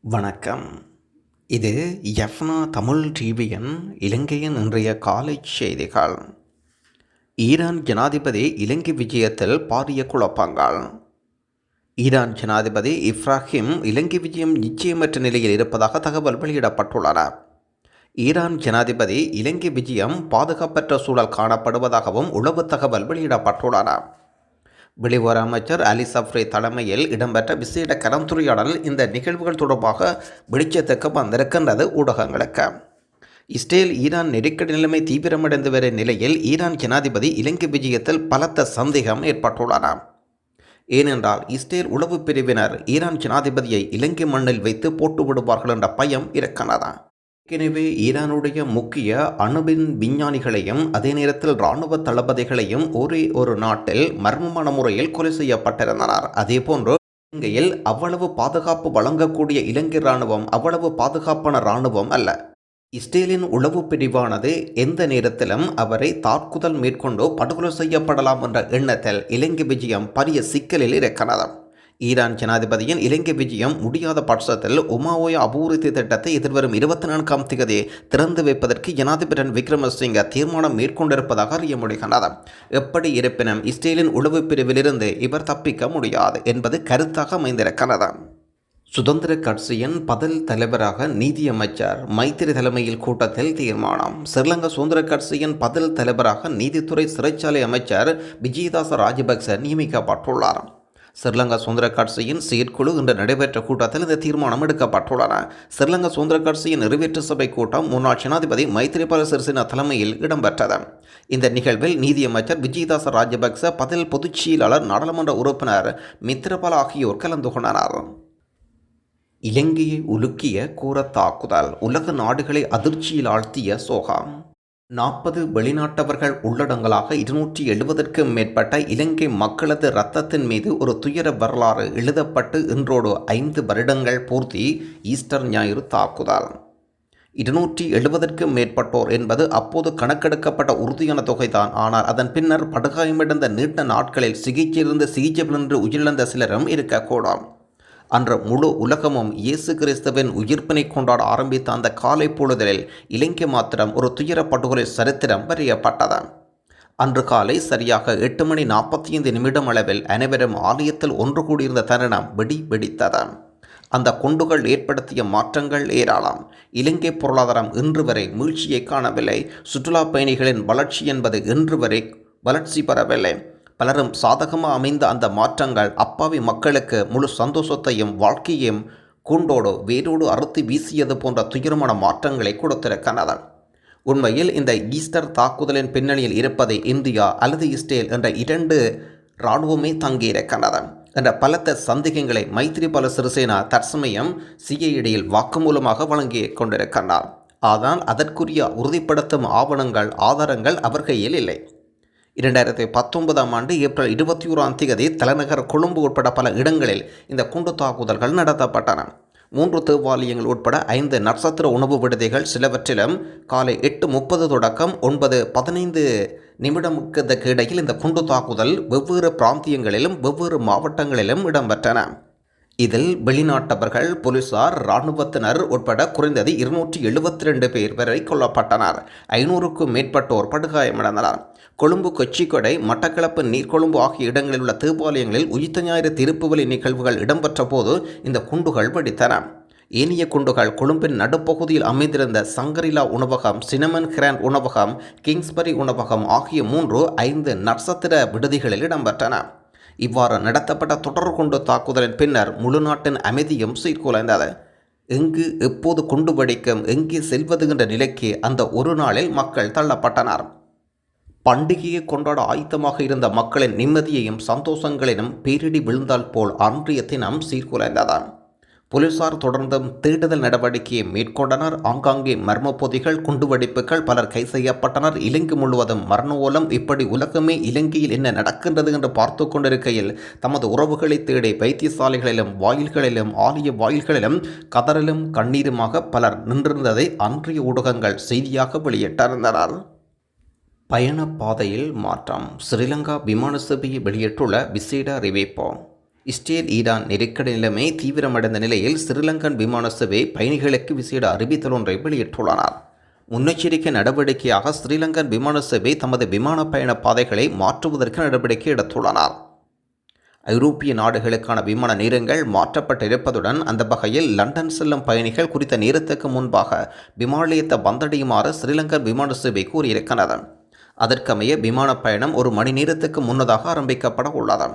வணக்கம். இது எஃப்னா தமிழ் டிவியின் இலங்கையின் இன்றைய காலை செய்திகள். ஈரான் ஜனாதிபதி இலங்கை விஜயத்தில் பாரிய குழப்பங்கள். ஈரான் ஜனாதிபதி இப்ராஹிம் இலங்கை விஜயம் நிச்சயமற்ற நிலையில் இருப்பதாக தகவல் வெளியிடப்பட்டுள்ளன. ஈரான் ஜனாதிபதி இலங்கை விஜயம் பாதுகாப்பற்ற சூழல் காணப்படுவதாகவும் உளவு தகவல் வெளியிடப்பட்டுள்ளன. வெளிவர அமைச்சர் அலி சஃப்ரி தலைமையில் இடம்பெற்ற விசேட கலந்துரையாடலில் இந்த நிகழ்வுகள் தொடர்பாக வெளிச்சத்துக்கு வந்திருக்கின்றது ஊடகங்களுக்கு. இஸ்ரேல் ஈரான் நெருக்கடி நிலைமை தீவிரமடைந்து வரும் நிலையில் ஈரான் ஜனாதிபதி இலங்கை விஜயத்தில் பலத்த சந்தேகம் ஏற்பட்டுள்ளன. ஏனென்றால் இஸ்ரேல் உளவு பிரிவினர் ஈரான் ஜனாதிபதியை இலங்கை மண்ணில் வைத்து போட்டு விடுவார்கள் என்ற பயம் இருக்கிறதா ஏற்கனவே ஈரானுடைய முக்கிய அணுவின் விஞ்ஞானிகளையும் அதே நேரத்தில் இராணுவ தளபதிகளையும் ஒரே ஒரு நாட்டில் மர்மமான முறையில் கொலை செய்யப்பட்டிருந்தனர். அதே இலங்கையில் அவ்வளவு பாதுகாப்பு வழங்கக்கூடிய இலங்கை இராணுவம் அவ்வளவு பாதுகாப்பான இராணுவம் அல்ல. இஸ்ரேலின் உளவு பிரிவானது எந்த நேரத்திலும் அவரை தாக்குதல் மேற்கொண்டு படுகொலை செய்யப்படலாம் என்ற எண்ணத்தில் இலங்கை விஜயம் பரிய சிக்கலில் இருக்கிறது. ஈரான் ஜனாதிபதியின் இலங்கை விஜயம் முடியாத பட்சத்தில் உமாவோய அபிவிருத்தி திட்டத்தை எதிர்வரும் இருபத்தி நான்காம் தேதி திறந்து வைப்பதற்கு ஜனாதிபதி விக்ரமசிங்க தீர்மானம் மேற்கொண்டிருப்பதாக அறிய முடிகின்றது எப்படி இருப்பினும் இஸ்ரேலின் உளவு பிரிவிலிருந்து இவர் தப்பிக்க முடியாது என்பது கருத்தாக அமைந்திருக்கிறது. சுதந்திர கட்சியின் பதில் தலைவராக நீதியமைச்சர் மைத்திரி தலைமையில் கூட்டத்தில் தீர்மானம். ஸ்ரீலங்கா சுதந்திர கட்சியின் பதில் தலைவராக நீதித்துறை சிறைச்சாலை அமைச்சர் விஜயதாச ராஜபக்ச நியமிக்கப்பட்டுள்ளார். ஸ்ரீலங்கா சுதந்திர கட்சியின் செயற்குழு இன்று நடைபெற்ற கூட்டத்தில் இந்த தீர்மானம் எடுக்கப்பட்டுள்ளன. ஸ்ரீலங்கா சுதந்திர கட்சியின் நிறைவேற்று சபை கூட்டம் முன்னாள் ஜனாதிபதி மைத்திரிபால சிறிசேனா தலைமையில் இடம்பெற்றது. இந்த நிகழ்வில் நீதியமைச்சர் விஜயதாச ராஜபக்ச பதில் பொதுச் செயலாளர் நாடாளுமன்ற உறுப்பினர் மித்ரபால் ஆகியோர் கலந்து கொண்டனர். இலங்கையை உலுக்கிய கூற தாக்குதல் உலக நாடுகளை அதிர்ச்சியில் ஆழ்த்திய சோகம். நாற்பது வெளிநாட்டவர்கள் உள்ளடங்கலாக இருநூற்றி எழுபதற்கும் மேற்பட்ட இலங்கை மக்களது இரத்தத்தின் மீது ஒரு துயர வரலாறு எழுதப்பட்டு இன்றோடு ஐந்து வருடங்கள் பூர்த்தி ஈஸ்டர் ஞாயிறு தாக்குதல். இருநூற்றி எழுபதற்கும் மேற்பட்டோர் என்பது அப்போது கணக்கெடுக்கப்பட்ட உறுதியான தொகைதான். ஆனால் அதன் பின்னர் படுகாயமடைந்த நீண்ட நாட்களில் சிகிச்சையிலிருந்து சிகிச்சை நின்று உயிரிழந்த சிலரும் இருக்கக்கூடும். அன்று முழு உலகமும் இயேசு கிறிஸ்துவின் உயிர்ப்பினை கொண்டாட ஆரம்பித்த அந்த காலை பொழுதலில் இலங்கை மாத்திரம் ஒரு துயர படுகொலை சரித்திரம் வரையப்பட்டது. அன்று காலை சரியாக எட்டு மணி நாற்பத்தி ஐந்து நிமிடம் அளவில் அனைவரும் ஆலயத்தில் ஒன்று கூடியிருந்த தருணம் வெடி வெடித்தது. அந்த குண்டுகள் ஏற்படுத்திய மாற்றங்கள் ஏராளம். இலங்கை பொருளாதாரம் இன்று வரை மீழ்ச்சியை காணவில்லை. சுற்றுலா பயணிகளின் வளர்ச்சி என்பது இன்று வரை வளர்ச்சி பெறவில்லை. பலரும் சாதகமாக அமைந்த அந்த மாற்றங்கள் அப்பாவி மக்களுக்கு முழு சந்தோஷத்தையும் வாழ்க்கையையும் கூண்டோடு வேரோடு அறுத்து வீசியது போன்ற துயரமான மாற்றங்களை கொடுத்திருக்கின்றன உண்மையில் இந்த ஈஸ்டர் தாக்குதலின் பின்னணியில் இருப்பதை இந்தியா அல்லது இஸ்ரேல் என்ற இரண்டு இராணுவமே தங்கியிருக்கிறது என்ற பலத்த சந்தேகங்களை மைத்திரிபால சிறிசேனா தற்சமயம் சிஐடியில் வாக்குமூலமாக வழங்கி கொண்டிருக்கிறார். ஆனால் அதற்குரிய உறுதிப்படுத்தும் ஆவணங்கள் ஆதாரங்கள் அவர் கையில் இல்லை. இரண்டாயிரத்தி பத்தொன்பதாம் ஆண்டு ஏப்ரல் இருபத்தி ஓராம் தேதி தலைநகர் கொழும்பு உட்பட பல இடங்களில் இந்த குண்டு தாக்குதல்கள் நடத்தப்பட்டன. மூன்று தேவாலயங்கள் உட்பட ஐந்து நட்சத்திர உணவு விடுதிகள் சிலவற்றிலும் காலை எட்டு முப்பது தொடக்கம் ஒன்பது பதினைந்து நிமிடமுக்கு இடையில் இந்த குண்டு தாக்குதல் வெவ்வேறு பிராந்தியங்களிலும் வெவ்வேறு மாவட்டங்களிலும் இடம்பெற்றன. இதில் வெளிநாட்டவர்கள் போலீசார் இராணுவத்தினர் உட்பட குறைந்தது இருநூற்றி எழுபத்தி ரெண்டு பேர் வரை கொல்லப்பட்டனர். ஐநூறுக்கும் மேற்பட்டோர் படுகாயமடைந்தனர். கொழும்பு கொச்சிக்கொடை மட்டக்களப்பு நீர்கொழும்பு ஆகிய இடங்களில் உள்ள தேவாலயங்களில் உயிர்த்த ஞாயிறு திருப்புவலி நிகழ்வுகள் இடம்பெற்ற போது இந்த குண்டுகள் வெடித்தன. ஏனைய குண்டுகள் கொழும்பின் நடுப்பகுதியில் அமைந்திருந்த சங்கரிலா உணவகம் சினமன் கிராண்ட் உணவகம் கிங்ஸ்பரி உணவகம் ஆகிய மூன்று ஐந்து நட்சத்திர விடுதிகளில் இடம்பெற்றன. இவ்வாறு நடத்தப்பட்ட தொடர் கொண்டு தாக்குதலின் பின்னர் முழு நாட்டின் அமைதியும் சீர்குலைந்தது. எங்கு எப்போது குண்டு வெடிக்கும் எங்கே செல்வது என்ற நிலைக்கு அந்த ஒரு நாளில் மக்கள் தள்ளப்பட்டனர். பண்டிகையை கொண்டாட ஆயத்தமாக இருந்த மக்களின் நிம்மதியையும் சந்தோஷங்களிலும் பேரிடி விழுந்தால் போல் அன்றைய தினம் சீர்குலைந்ததான் போலீசார் தொடர்ந்தும் தேடுதல் நடவடிக்கையை மேற்கொண்டனர். ஆங்காங்கே மர்ம பொதிகள் குண்டுவெடிப்புகள் பலர் கை செய்யப்பட்டனர். இலங்கை முழுவதும் மரண ஓலம் இப்படி உலகமே இலங்கையில் என்ன நடக்கின்றது என்று பார்த்து கொண்டிருக்கையில் தமது உறவுகளை தேடி வைத்தியசாலைகளிலும் வாயில்களிலும் ஆலய வாயில்களிலும் கதறலும் கண்ணீருமாக பலர் நின்றிருந்ததை அன்றைய ஊடகங்கள் செய்தியாக வெளியிட்டிருந்தனர். பயணப்பாதையில் மாற்றம். ஸ்ரீலங்கா விமான சேவையை வெளியிட்டுள்ள விசேட அறிவிப்பு. இஸ்ரேல் ஈரான் நெருக்கடி நிலைமை தீவிரமடைந்த நிலையில் ஸ்ரீலங்கன் விமான சேவை பயணிகளுக்கு விசேட அறிவித்தல் ஒன்றை வெளியிட்டுள்ளனர். முன்னெச்சரிக்கை நடவடிக்கையாக ஸ்ரீலங்கன் விமான சேவை தமது விமான பயண பாதைகளை மாற்றுவதற்கு நடவடிக்கை எடுத்துள்ளனர். ஐரோப்பிய நாடுகளுக்கான விமான நேரங்கள் மாற்றப்பட்டிருப்பதுடன் அந்த வகையில் லண்டன் செல்லும் பயணிகள் குறித்த நேரத்துக்கு முன்பாக விமான நிலையத்தை வந்தடையுமாறு ஸ்ரீலங்கன் விமான சேவை கூறியிருக்கிறது. அதற்கமைய விமான பயணம் ஒரு மணி நேரத்துக்கு முன்னதாக ஆரம்பிக்கப்பட உள்ளது.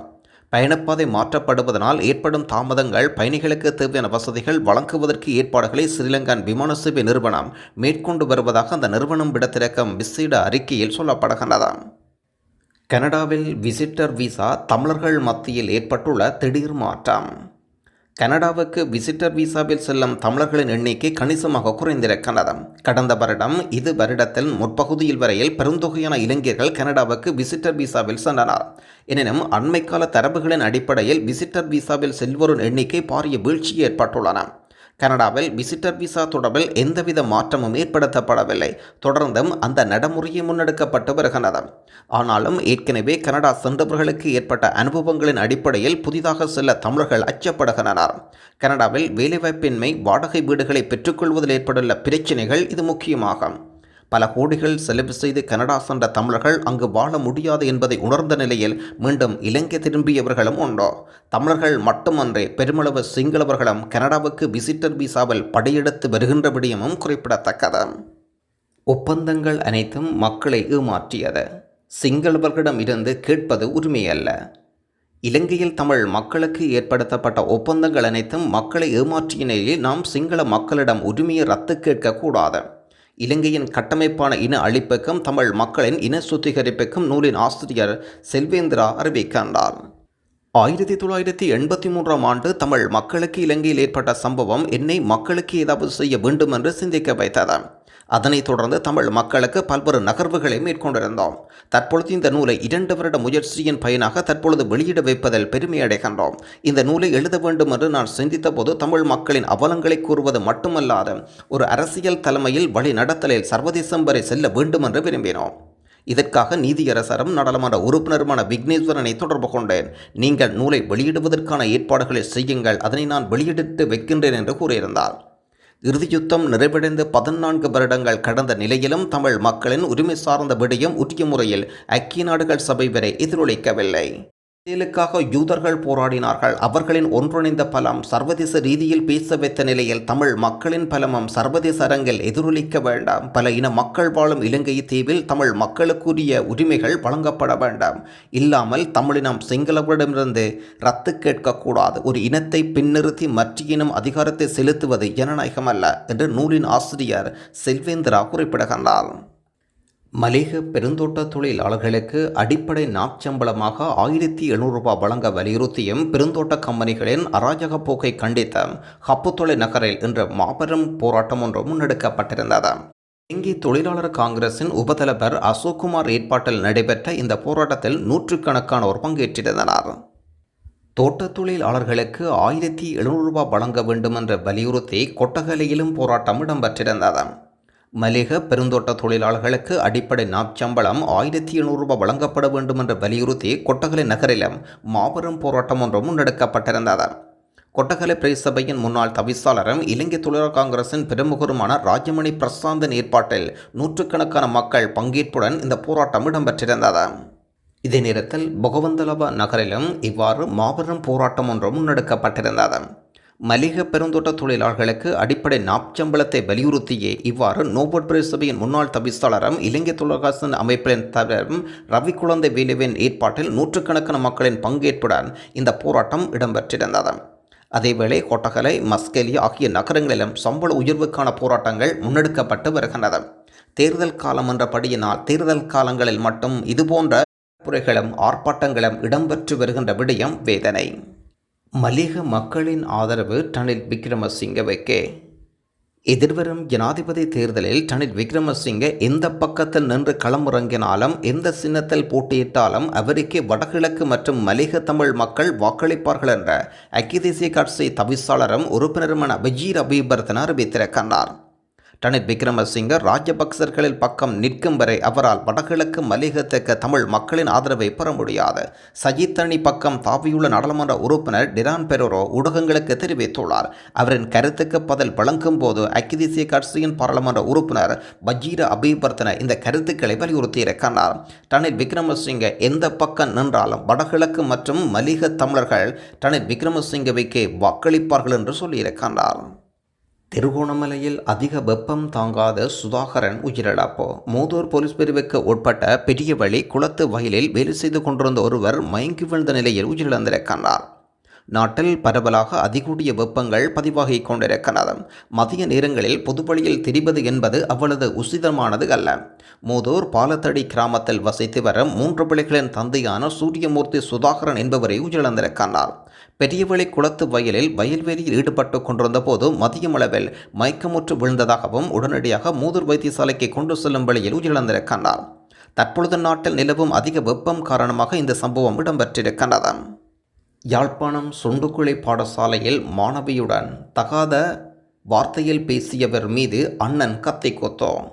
பயணப்பாதை மாற்றப்படுவதனால் ஏற்படும் தாமதங்கள் பயணிகளுக்கு தேவையான வசதிகள் வழங்குவதற்கு ஏற்பாடுகளை ஸ்ரீலங்கன் விமான சேவை நிறுவனம் மேற்கொண்டு வருவதாக அந்த நிறுவனம் விடத்திறக்கும் விசேட அறிக்கையில் சொல்லப்படுகின்றது. கனடாவில் விசிட்டர் விசா தமிழர்கள் மத்தியில் ஏற்பட்டுள்ள திடீர் மாற்றம். கனடாவுக்கு விசிட்டர் விசாவில் செல்லும் தமிழர்களின் எண்ணிக்கை கணிசமாக குறைந்திருக்கிறது கடந்த வருடம் இது வருடத்தில் முற்பகுதியில் வரையில் பெருந்தொகையான இளைஞர்கள் கனடாவுக்கு விசிட்டர் விசாவில் சென்றனர். எனினும் அண்மைக்கால தரவுகளின் அடிப்படையில் விசிட்டர் விசாவில் செல்வோரின் எண்ணிக்கை பாரிய வீழ்ச்சி ஏற்பட்டுள்ளன கனடாவில் விசிட்டர் விசா தொடர்பில் எந்தவித மாற்றமும் ஏற்படுத்தப்படவில்லை. தொடர்ந்தும் அந்த நடைமுறையை முன்னெடுக்கப்பட்டு வருகிறது ஆனாலும் ஏற்கனவே கனடா சென்றவர்களுக்கு ஏற்பட்ட அனுபவங்களின் அடிப்படையில் புதிதாக செல்ல தமிழர்கள் அச்சப்படுகின்றனர். கனடாவில் வேலைவாய்ப்பின்மை வாடகை வீடுகளை பெற்றுக்கொள்வதில் ஏற்பட்டுள்ள பிரச்சினைகள் இது முக்கியமாகும். பல கோடிகள் செலவு செய்து கனடா சென்ற தமிழர்கள் அங்கு வாழ முடியாது என்பதை உணர்ந்த நிலையில் மீண்டும் இலங்கை திரும்பியவர்களும் உண்டோ? தமிழர்கள் மட்டுமன்றே பெருமளவு சிங்களவர்களும் கனடாவுக்கு விசிட்டர் விசாவில் படையெடுத்து வருகின்ற விடயமும் குறிப்பிடத்தக்கது. ஒப்பந்தங்கள் அனைத்தும் மக்களை ஏமாற்றியது. சிங்களவர்களிடம் இருந்து கேட்பது உரிமையல்ல. இலங்கையில் தமிழ் மக்களுக்கு ஏற்படுத்தப்பட்ட ஒப்பந்தங்கள் அனைத்தும் மக்களை ஏமாற்றிய நிலையில் நாம் சிங்கள மக்களிடம் உரிமையை ரத்து கேட்கக்கூடாது. இலங்கையின் கட்டமைப்பான இன அழிப்புக்கும் தமிழ் மக்களின் இன சுத்திகரிப்புக்கும் நூலின் ஆசிரியர் செல்வேந்திரா அறிவிக்கின்றார். ஆயிரத்தி தொள்ளாயிரத்தி எண்பத்தி மூன்றாம் ஆண்டு தமிழ் மக்களுக்கு இலங்கையில் ஏற்பட்ட சம்பவம் என்னை மக்களுக்கு ஏதாவது செய்ய வேண்டும் என்று சிந்திக்க வைத்தது. அதனைத் தொடர்ந்து தமிழ் மக்களுக்கு பல்வேறு நகர்வுகளை மேற்கொண்டிருந்தோம். தற்பொழுது இந்த நூலை இரண்டு வருட முயற்சியின் பயனாக தற்பொழுது வெளியிட வைப்பதில் பெருமை அடைகின்றோம். இந்த நூலை எழுத வேண்டும் என்று நான் சிந்தித்த போது தமிழ் மக்களின் அவலங்களை கூறுவது மட்டுமல்லாது ஒரு அரசியல் தலைமையில் வழிநடத்தலில் சர்வதேசம் வரை செல்ல வேண்டும் என்று விரும்பினோம். இதற்காக நீதியரசரும் நாடாளுமன்ற உறுப்பினருமான விக்னேஸ்வரனை தொடர்பு கொண்டேன். நீங்கள் நூலை வெளியிடுவதற்கான ஏற்பாடுகளை செய்யுங்கள். அதனை நான் வெளியிட்டு வைக்கின்றேன் என்று கூறியிருந்தார். இறுதியுத்தம் நிறைவடைந்து பதினான்கு வருடங்கள் கடந்த நிலையிலும் தமிழ் மக்களின் உரிமை சார்ந்த விடயம் உரிய முறையில் ஐக்கிய நாடுகள் சபை வரை எதிரொலிக்கவில்லை. இஸ்ரேலுக்காக யூதர்கள் போராடினார்கள். அவர்களின் ஒன்றிணைந்த பலம் சர்வதேச ரீதியில் பேச வைத்த நிலையில் தமிழ் மக்களின் பலமும் சர்வதேச அரங்கில் எதிரொலிக்க வேண்டாம். பல இன மக்கள் வாழும் இலங்கை தீவில் தமிழ் மக்களுக்குரிய உரிமைகள் வழங்கப்பட வேண்டாம். இல்லாமல் தமிழினம் சிங்களவரிடமிருந்து ரத்து கேட்கக்கூடாது. ஒரு இனத்தை பின்னிறுத்தி மற்ற இனம் அதிகாரத்தை செலுத்துவது ஜனநாயகமல்ல என்று நூலின் ஆசிரியர் செல்வேந்திரா குறிப்பிடுகின்றார். மலேக பெருந்தோட்ட தொழிலாளர்களுக்கு அடிப்படை நாட்சம்பளமாக ஆயிரத்தி எழுநூறு ரூபாய் வழங்க வலியுறுத்தியும் பெருந்தோட்ட கம்பெனிகளின் அராஜக போக்கை கண்டித்த ஹப்புத்தொலை நகரில் இன்று மாபெரும் போராட்டம் ஒன்று முன்னெடுக்கப்பட்டிருந்தது. இங்கே தொழிலாளர் காங்கிரசின் உபதலைவர் அசோக்குமார் ஏற்பாட்டில் நடைபெற்ற இந்த போராட்டத்தில் நூற்றுக்கணக்கானோர் பங்கேற்றிருந்தனர். தோட்டத் தொழிலாளர்களுக்கு ஆயிரத்தி எழுநூறு ரூபாய் வழங்க வேண்டும் என்ற வலியுறுத்தி கொட்டகலையிலும் போராட்டம் இடம்பெற்றிருந்தது. மலிக பெருந்தோட்ட தொழிலாளர்களுக்கு அடிப்படை நாப்சம்பளம் ஆயிரத்தி எழுநூறு ரூபாய் வழங்கப்பட வேண்டும் என்று வலியுறுத்தி கொட்டகலை நகரிலும் மாபெரும் போராட்டம் ஒன்று முன்னெடுக்கப்பட்டிருந்தது. கொட்டகலை பிரதேசபையின் முன்னாள் தவிசாளரும் இலங்கை தொழிலாளர் காங்கிரசின் பிரமுகருமான ராஜமணி பிரசாந்தின் ஏற்பாட்டில் நூற்றுக்கணக்கான மக்கள் பங்கேற்புடன் இந்த போராட்டம் இடம்பெற்றிருந்தது. இதே நேரத்தில் பகவந்தலபா நகரிலும் இவ்வாறு மாபெரும் போராட்டம் ஒன்று முன்னெடுக்கப்பட்டிருந்தது. மலிக பெருந்தோட்ட தொழிலாளர்களுக்கு அடிப்படை நாப்சம்பளத்தை வலியுறுத்தியே இவ்வாறு நோபல் பிரைஸ் சபையின் முன்னாள் தவிசாளரும் இலங்கை தொழிலாசன் அமைப்பின் தலைவரும் ரவி குழந்தை வேலுவின் ஏற்பாட்டில் நூற்றுக்கணக்கான மக்களின் பங்கேற்புடன் இந்த போராட்டம் இடம்பெற்றிருந்தது. அதேவேளை கொட்டகலை மஸ்கெலி ஆகிய நகரங்களிலும் சம்பள உயர்வுக்கான போராட்டங்கள் முன்னெடுக்கப்பட்டு வருகின்றன. தேர்தல் காலம் என்றபடியினால் தேர்தல் காலங்களில் மட்டும் இதுபோன்ற புறைகளும் ஆர்ப்பாட்டங்களும் இடம்பெற்று வருகின்ற விடயம் வேதனை. மலிக மக்களின் ஆதரவு டனில் விக்ரமசிங்கவுக்கே. எதிர்வரும் ஜனாதிபதி தேர்தலில் டனில் விக்ரமசிங்க எந்த பக்கத்தில் நின்று களமிறங்கினாலும் எந்த சின்னத்தில் போட்டியிட்டாலும் அவருக்கே வடகிழக்கு மற்றும் மலிக தமிழ் மக்கள் வாக்களிப்பார்கள் என்ற ஐக்கிய தேசிய கட்சி தவிசாளரும் உறுப்பினருமான அபிஜீர் அபீபர்தன் அறிவித்திருக்கின்றார். ரணில் விக்ரமசிங்க ராஜபக்சர்களின் பக்கம் நிற்கும் வரை அவரால் வடகிழக்கு மல்லிகத்தக்க தமிழ் மக்களின் ஆதரவை பெற முடியாது. சஜித் அணி பக்கம் தாவியுள்ள நாடாளுமன்ற உறுப்பினர் டிரான் பெரோரோ ஊடகங்களுக்கு தெரிவித்துள்ளார். அவரின் கருத்துக்கு பதில் வழங்கும் போது ஐக்கிய கட்சியின் பாராளுமன்ற உறுப்பினர் பஜீர அபிவர்த்தன இந்த கருத்துக்களை வலியுறுத்தியிருக்கிறார். ரணில் விக்ரமசிங்க எந்த பக்கம் நின்றாலும் வடகிழக்கு மற்றும் மலிக தமிழர்கள் ரணில் விக்ரமசிங்கவைக்கு வாக்களிப்பார்கள் என்று சொல்லியிருக்கிறார். திருகோணமலையில் அதிக வெப்பம் தாங்காத சுதாகரன் உயிரிழப்பு. மூதூர் போலீஸ் பிரிவுக்கு உட்பட்ட பெரியவழி குளத்து வயலில் வேலை செய்து கொண்டிருந்த ஒருவர் மயங்கி விழுந்த நிலையில் உயிரிழந்திருக்கிறார். நாட்டில் பரவலாக அதிகூடிய வெப்பங்கள் பதிவாகிக் கொண்டிருக்கிறது. மதிய நேரங்களில் பொதுவழியில் திரிவது என்பது அவ்வளவு உசிதமானது அல்ல. மூதூர் பாலத்தடி கிராமத்தில் வசித்து வரும் மூன்று பிள்ளைகளின் தந்தையான சூரியமூர்த்தி சுதாகரன் என்பவரை உயிரிழந்திருக்கிறார். பெரியவழி குளத்து வயலில் வயல்வெளியில் ஈடுபட்டு கொண்டிருந்த போது மதியமளவில் மயக்கமுற்று விழுந்ததாகவும் உடனடியாக மூதூர் வைத்தியசாலைக்கு கொண்டு செல்லும் வழியில் உயிரிழந்திருக்கின்றார். தற்பொழுது நாட்டில் நிலவும் அதிக வெப்பம் காரணமாக இந்த சம்பவம் இடம்பெற்றிருக்கின்றது. யாழ்ப்பாணம் சுண்டுக்குழி பாடசாலையில் மாணவியுடன் தகாத வார்த்தையில் பேசியவர் மீது அண்ணன் கத்தை கொத்தோம்.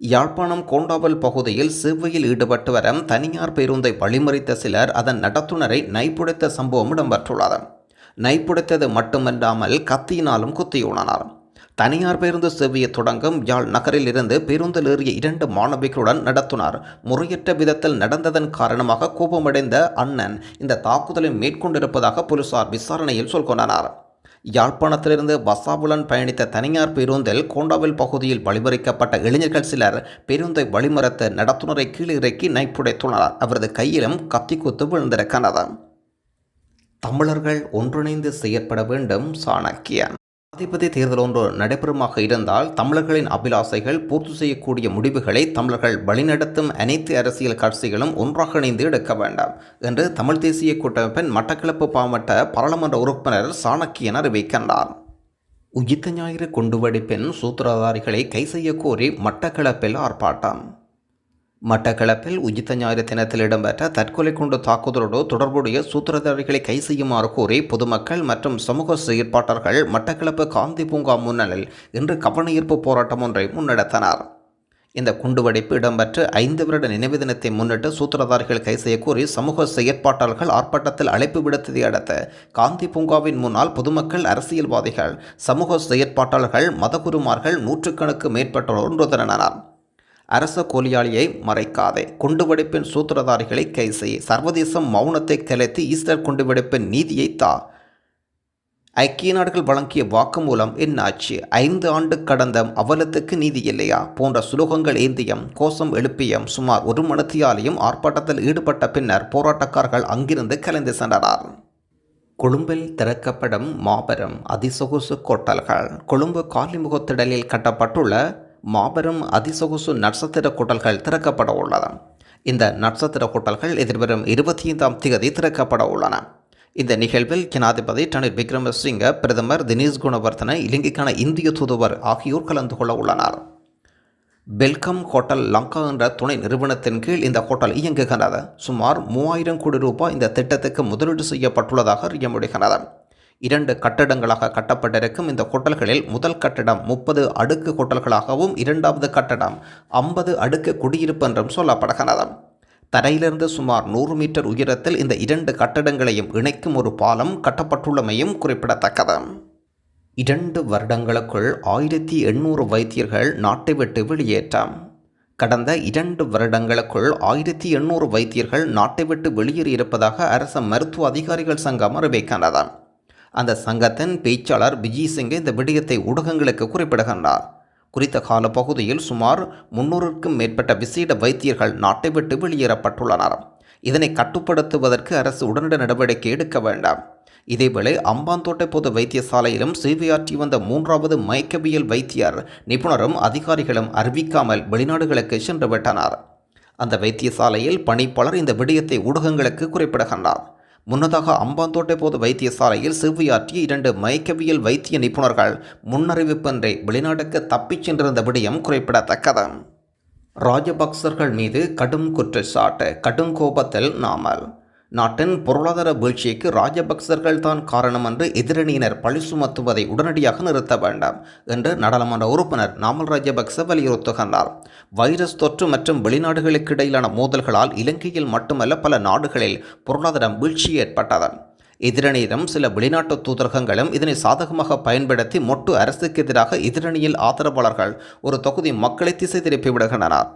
யாழ்ப்பாணம் கோண்டாவல் பகுதியில் சேவையில் ஈடுபட்டு வரும் தனியார் பேருந்தை வழிமறித்த சிலர் அதன் நடத்துனரை நைப்புடைத்த சம்பவம் இடம்பெற்றுள்ளது. நைப்புடைத்தது மட்டுமல்லாமல் கத்தியினாலும் குத்தியுள்ளனர். தனியார் பேருந்து சேவையை தொடங்கும் யாழ் நகரில் இருந்து பேருந்தில் ஏறிய இரண்டு மாணவிகளுடன் நடத்துனார். முறையற்ற விதத்தில் நடந்ததன் காரணமாக கோபமடைந்த அண்ணன் இந்த தாக்குதலை மேற்கொண்டிருப்பதாக போலீசார் விசாரணையில் சொல்கொண்டனர் யாழ்ப்பாணத்திலிருந்து பசாவுடன் பயணித்த தனியார் பேருந்தில் கோண்டாவில் பகுதியில் வழிமறிக்கப்பட்ட இளைஞர்கள் சிலர் பேருந்தை வழிமறித்து நடத்துனரை கீழிறக்கி நைப்புடைத்துள்ளனர் அவரது கையிலும் கத்திக்குத்து விழுந்திருக்கிறது தமிழர்கள் ஒன்றிணைந்து செயற்பட வேண்டும் சாணக்கியன் ஜனாதிபதி தேர்தல் ஒன்று நடைபெறுமாக இருந்தால் தமிழர்களின் அபிலாசைகள் பூர்த்தி செய்யக்கூடிய முடிவுகளை தமிழர்கள் வழிநடத்தும் அனைத்து அரசியல் கட்சிகளும் ஒன்றாக இணைந்து எடுக்க வேண்டாம் என்று தமிழ் தேசிய கூட்டமைப்பின் மட்டக்களப்பு மாவட்ட பாராளுமன்ற உறுப்பினர் சாணக்கியன் அறிவிக்கின்றார். உயிர்த்த ஞாயிறு குண்டுவெடிப்பின் சூத்திரதாரிகளை கை செய்யக்கோரி கோரி மட்டக்களப்பில் ஆர்ப்பாட்டம். மட்டக்களப்பில் உஜித ஞாயிறு தினத்தில் இடம்பெற்ற தற்கொலை குண்டு தாக்குதலோடு தொடர்புடைய சூத்திரதாரிகளை கை செய்யுமாறு கோரி பொதுமக்கள் மற்றும் சமூக செயற்பாட்டர்கள் மட்டக்களப்பு காந்தி பூங்கா முன்னலில் இன்று கவனஈர்ப்பு போராட்டம் ஒன்றை முன்னெடுத்தனர். இந்த குண்டுவெடிப்பு இடம்பெற்று ஐந்து வருட நினைவு தினத்தை முன்னிட்டு சூத்திரதாரிகள் கை செய்ய கோரி சமூக செயற்பாட்டாளர்கள் ஆர்ப்பாட்டத்தில் அழைப்பு விடுத்ததை அடுத்து காந்தி பூங்காவின் முன்னால் பொதுமக்கள் அரசியல்வாதிகள் சமூக செயற்பாட்டாளர்கள் மதகுருமார்கள் நூற்றுக்கணக்கு மேற்பட்டோர் ஒன்று திரண்டனர் அரச கோலியாளியை மறைக்காதே. குண்டுவெடிப்பின் சூத்திரதாரிகளை கை செய். சர்வதேசம் மௌனத்தை கலைத்து ஈஸ்டர் குண்டுவெடிப்பின் நீதியை தா. ஐக்கிய நாடுகள் வழங்கிய வாக்குமூலம் என்னாச்சு? ஐந்து ஆண்டு கடந்த அவலத்துக்கு நீதி இல்லையா? போன்ற சுலோகங்கள் ஏந்தியம் கோஷம் எழுப்பியம் சுமார் ஒரு மணத்தியாலையும் ஆர்ப்பாட்டத்தில் ஈடுபட்ட பின்னர் போராட்டக்காரர்கள் அங்கிருந்து கலைந்து சென்றனர். கொழும்பில் திறக்கப்படும் மாபெரும் அதிசொகுசு கோட்டல்கள். கொழும்பு காலிமுகத்திடலில் கட்டப்பட்டுள்ள மாபெரும் அதிசொகுசு நட்சத்திர கூட்டல்கள் திறக்கப்பட உள்ளது இந்த நட்சத்திர கூட்டல்கள் எதிர்வரும் இருபத்தி ஐந்தாம் தேதி திறக்கப்பட உள்ளன. இந்த நிகழ்வில் ஜனாதிபதி ரணில் விக்ரமசிங்க பிரதமர் தினேஷ் குணவர்தன இலங்கைக்கான இந்திய தூதுவர் ஆகியோர் கலந்து கொள்ள உள்ளனர். வெல்கம் ஹோட்டல் லங்கா என்ற துணை நிறுவனத்தின் கீழ் இந்த ஹோட்டல் இயங்குகிறது. சுமார் மூவாயிரம் கோடி ரூபாய் இந்த திட்டத்துக்கு முதலீடு செய்யப்பட்டுள்ளதாக அறிய முடிகிறது இரண்டு கட்டடங்களாக கட்டப்பட்டிருக்கும். இந்த ஹோட்டல்களில் முதல் கட்டடம் முப்பது அடுக்கு ஹோட்டல்களாகவும் இரண்டாவது கட்டடம் ஐம்பது அடுக்கு குடியிருப்பு என்றும் சொல்லப்படுகிறது. தரையிலிருந்து சுமார் நூறு மீட்டர் உயரத்தில் இந்த இரண்டு கட்டடங்களையும் இணைக்கும் ஒரு பாலம் கட்டப்பட்டுள்ளமையும் குறிப்பிடத்தக்கது. இரண்டு வருடங்களுக்குள் ஆயிரத்தி எண்ணூறு வைத்தியர்கள் நாட்டை விட்டு வெளியேற்றம். கடந்த இரண்டு வருடங்களுக்குள் ஆயிரத்தி எண்ணூறு வைத்தியர்கள் நாட்டை விட்டு வெளியேறியிருப்பதாக அரச மருத்துவ அதிகாரிகள் சங்கம் அறிவிக்கின்றன அந்த சங்கத்தின் பேச்சாளர் விஜய் சிங் இந்த விடயத்தை ஊடகங்களுக்கு குறிப்பிடுகின்றார். குறித்த கால பகுதியில் சுமார் முன்னூறுக்கும் மேற்பட்ட விசேட வைத்தியர்கள் நாட்டை விட்டு வெளியேறப்பட்டுள்ளனர். இதனை கட்டுப்படுத்துவதற்கு அரசு உடனடி நடவடிக்கை எடுக்க வேண்டாம். இதேவேளை அம்பாந்தோட்டை பொது வைத்தியசாலையிலும் சேவையாற்றி வந்த மூன்றாவது மயக்கவியல் வைத்தியர் நிபுணரும் அதிகாரிகளும் அறிவிக்காமல் வெளிநாடுகளுக்கு சென்றுவிட்டனர். அந்த வைத்தியசாலையில் பணிப்பாளர் இந்த விடயத்தை ஊடகங்களுக்கு குறிப்பிடுகின்றார். முன்னதாக அம்பாந்தோட்டை பொது வைத்தியசாலையில் செவ்வியாற்றிய இரண்டு மயக்கவியல் வைத்திய நிபுணர்கள் முன்னறிவிப்பின்றி வெளிநாடுக்கு தப்பிச் சென்றிருந்த விடயம் குறிப்பிடத்தக்கது. ராஜபக்சர்கள் மீது கடும் குற்றச்சாட்டு கடும் கோபத்தில் நாமல். நாட்டின் பொருளாதார வீழ்ச்சிக்கு ராஜபக்சர்கள் தான் காரணம் என்று எதிரணியினர் பழி சுமத்துவதை உடனடியாக நிறுத்த வேண்டாம் என்று நாடாளுமன்ற உறுப்பினர் நாமல் ராஜபக்ச வலியுறுத்துகின்றார். வைரஸ் தொற்று மற்றும் வெளிநாடுகளுக்கு இடையிலான மோதல்களால் இலங்கையில் மட்டுமல்ல பல நாடுகளில் பொருளாதார வீழ்ச்சி ஏற்பட்டது. எதிரணியிடம் சில வெளிநாட்டு தூதரகங்களும் இதனை சாதகமாக பயன்படுத்தி மொட்டு அரசுக்கு எதிராக எதிரணியில் ஆதரவாளர்கள் ஒரு தொகுதி மக்களை திசை திருப்பி விடுகின்றனர்.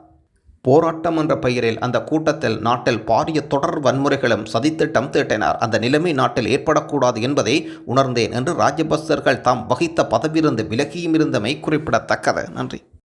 போராட்டம் என்ற பெயரில் அந்த கூட்டத்தில் நாட்டில் பாரிய தொடர் வன்முறைகளும் சதித்திட்டம் தீட்டினார். அந்த நிலைமை நாட்டில் ஏற்படக்கூடாது என்பதை உணர்ந்தேன் என்று ராஜபக்சர்கள் தாம் வகித்த பதவியிருந்து விலகியும் இருந்தமை குறிப்பிடத்தக்கது. நன்றி.